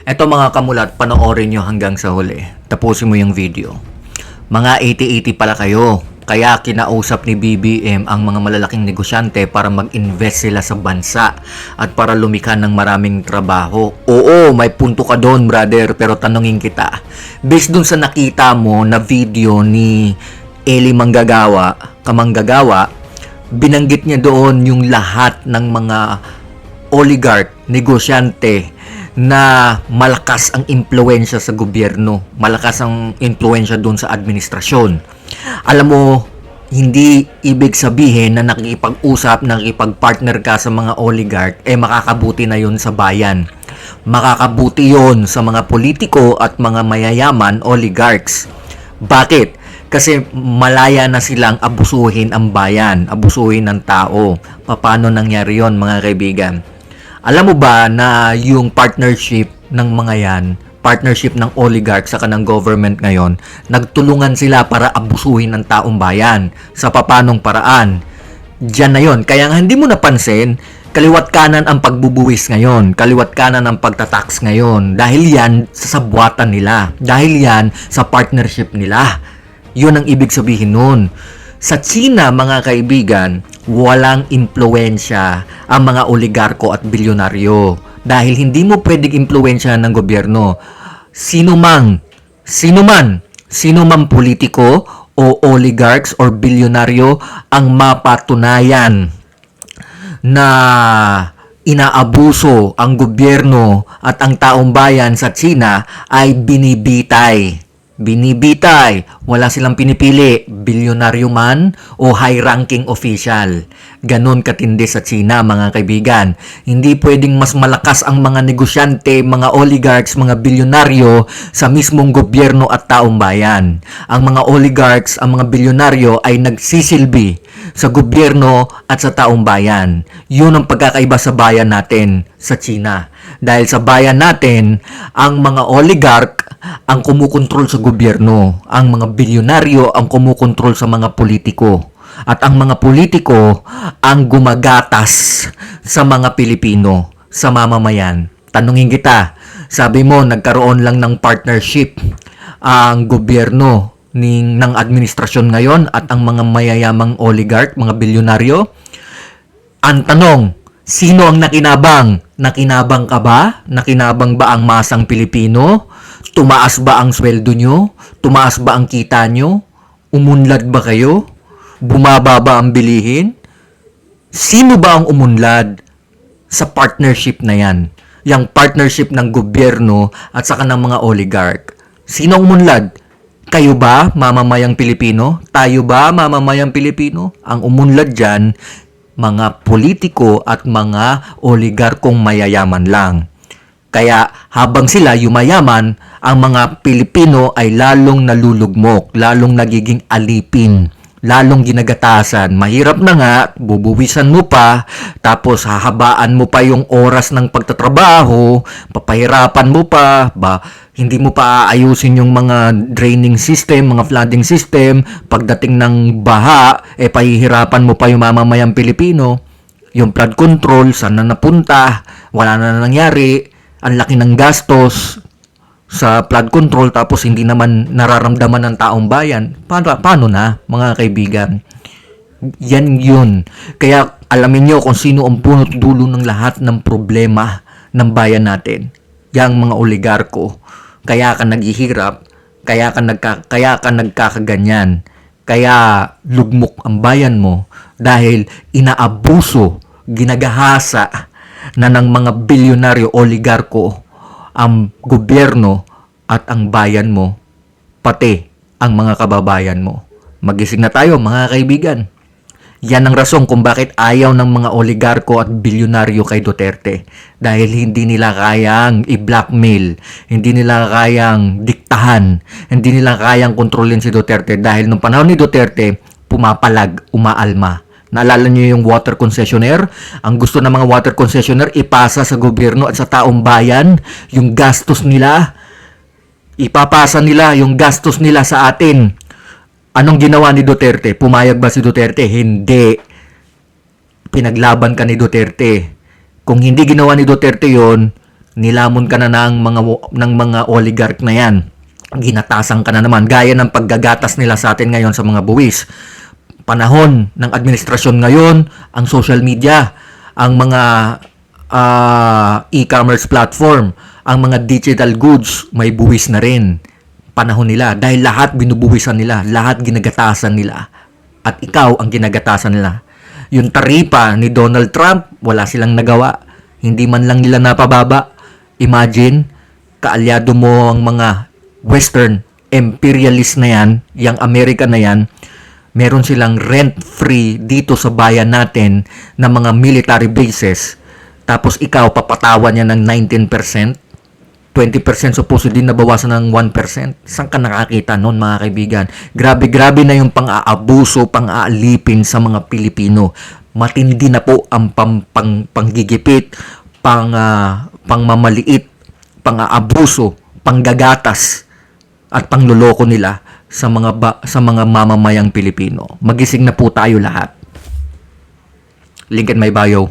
Eto mga kamulat, panoorin nyo hanggang sa huli. Tapusin mo yung video. Mga 80-80 pala kayo. Kaya kinausap ni BBM ang mga malalaking negosyante para mag-invest sila sa bansa at para lumikha ng maraming trabaho. Oo, may punto ka doon, brother, pero tanungin kita. Based dun sa nakita mo na video ni Eli Manggagawa, Kamanggagawa, binanggit niya doon yung lahat ng mga oligarch, negosyante na malakas ang impluensya sa gobyerno, malakas ang impluensya doon sa administrasyon. Alam mo, hindi ibig sabihin na nakikipag-usap, nakikipag-partner ka sa mga oligarch, eh makakabuti na yon sa bayan. Makakabuti yon sa mga politiko at mga mayayaman oligarchs. Bakit? Kasi malaya na silang abusuhin ang bayan, abusuhin ng tao. Paano nangyari yon mga kaibigan? Alam mo ba na yung partnership ng mga yan, partnership ng oligarch sa kanang government ngayon, nagtulungan sila para abusuhin ng taong bayan sa papanong paraan. Diyan na yon. Kaya nga hindi mo napansin, kaliwat kanan ang pagbubuwis ngayon, kaliwat kanan ang pagtatax ngayon. Dahil yan sa sabwatan nila. Dahil yan sa partnership nila. Yun ang ibig sabihin nun. Sa China, mga kaibigan, walang impluensya ang mga oligarko at bilyonaryo. Dahil hindi mo pwedeng impluensya ng gobyerno. Sino mang, sino man, sino man politiko o oligarchs or bilyonaryo ang mapatunayan na inaabuso ang gobyerno at ang taong bayan sa China ay binibitay. Binibitay. Wala silang pinipili. Bilyonaryo man o high-ranking official. Ganon katindi sa China, mga kaibigan. Hindi pwedeng mas malakas ang mga negosyante, mga oligarchs, mga bilyonaryo sa mismong gobyerno at taong bayan. Ang mga oligarchs, ang mga bilyonaryo ay nagsisilbi sa gobyerno at sa taong bayan. Yun ang pagkakaiba sa bayan natin sa China. Dahil sa bayan natin, ang mga oligarch ang kumukontrol sa gobyerno. Ang mga bilyonaryo ang kumukontrol sa mga politiko. At ang mga politiko ang gumagatas sa mga Pilipino, sa mamamayan. Tanungin kita, sabi mo nagkaroon lang ng partnership ang gobyerno ning ng administrasyon ngayon at ang mga mayayamang oligarch, mga bilyonaryo. Ang tanong, sino ang nakinabang? Nakinabang ka ba? Nakinabang ba ang masang Pilipino? Tumaas ba ang sweldo nyo? Tumaas ba ang kita nyo? Umunlad ba kayo? Bumaba ba ang bilihin? Sino ba ang umunlad sa partnership na yan? Yang partnership ng gobyerno at saka ng mga oligarch. Sino ang umunlad? Kayo ba, mamamayang Pilipino? Tayo ba, mamamayang Pilipino? Ang umunlad dyan, mga politiko at mga oligarkong mayayaman lang. Kaya habang sila yumayaman, ang mga Pilipino ay lalong nalulugmok, lalong nagiging alipin, lalong ginagatasan. Mahirap na nga, bubuwisan mo pa, tapos hahabaan mo pa yung oras ng pagtatrabaho, papahirapan mo pa, ba, hindi mo pa aayusin yung mga draining system, mga flooding system, pagdating ng baha, eh pahihirapan mo pa yung mamamayang Pilipino. Yung flood control, saan na napunta, wala na nangyari, ang laki ng gastos sa flood control tapos hindi naman nararamdaman ng taong bayan. Paano, paano na, mga kaibigan? Yan yun. Kaya alamin nyo kung sino ang punot dulo ng lahat ng problema ng bayan natin. Yang mga oligarko. Kaya ka naghihirap, kaya ka, nagka, kaya ka nagkakaganyan. Kaya lugmok ang bayan mo dahil inaabuso, ginagahasa na ng mga bilyonaryo oligarko ang gobyerno at ang bayan mo, pati ang mga kababayan mo. Magising na tayo mga kaibigan. Yan ang rason kung bakit ayaw ng mga oligarko at bilyonaryo kay Duterte. Dahil hindi nila kayang i-blackmail, hindi nila kayang diktahan, hindi nila kayang kontrolin si Duterte. Dahil nung panahon ni Duterte, pumapalag, umaalma. Naalala niyo yung water concessionaire? Ang gusto ng mga water concessionaire, ipasa sa gobyerno at sa taong bayan yung gastos nila. Ipapasa nila yung gastos nila sa atin. Anong ginawa ni Duterte? Pumayag ba si Duterte? Hindi. Pinaglaban ka ni Duterte. Kung hindi ginawa ni Duterte yon, Nilamon ka na ng mga ng mga oligarch na 'yan. Ginatasan ka na naman gaya ng paggagatas nila sa atin ngayon sa mga buwis. Panahon ng administrasyon ngayon, ang social media, ang mga ah, e-commerce platform, ang mga digital goods, may buwis na rin. Panahon nila dahil lahat binubuwisan nila, lahat ginagatasan nila. At ikaw ang ginagatasan nila. Yung taripa ni Donald Trump, wala silang nagawa. Hindi man lang nila napababa. Imagine, kaalyado mo ang mga western imperialist na yan, yung Amerika na yan, meron silang rent-free dito sa bayan natin na mga military bases. Tapos ikaw, papatawan niya ng 19%. 20% supposedly nabawasan ng 1%. Saan ka nakakita noon mga kaibigan? Grabe, grabe na yung pang-aabuso, pang-aalipin sa mga Pilipino. Matindi na po ang pang, pang, panggigipit, pang, ah, pangmamaliit, pang-aabuso, panggagatas, at pangloloko nila sa mga ba, sa mga mamamayang Pilipino. Magising na po tayo lahat. Link in my bio.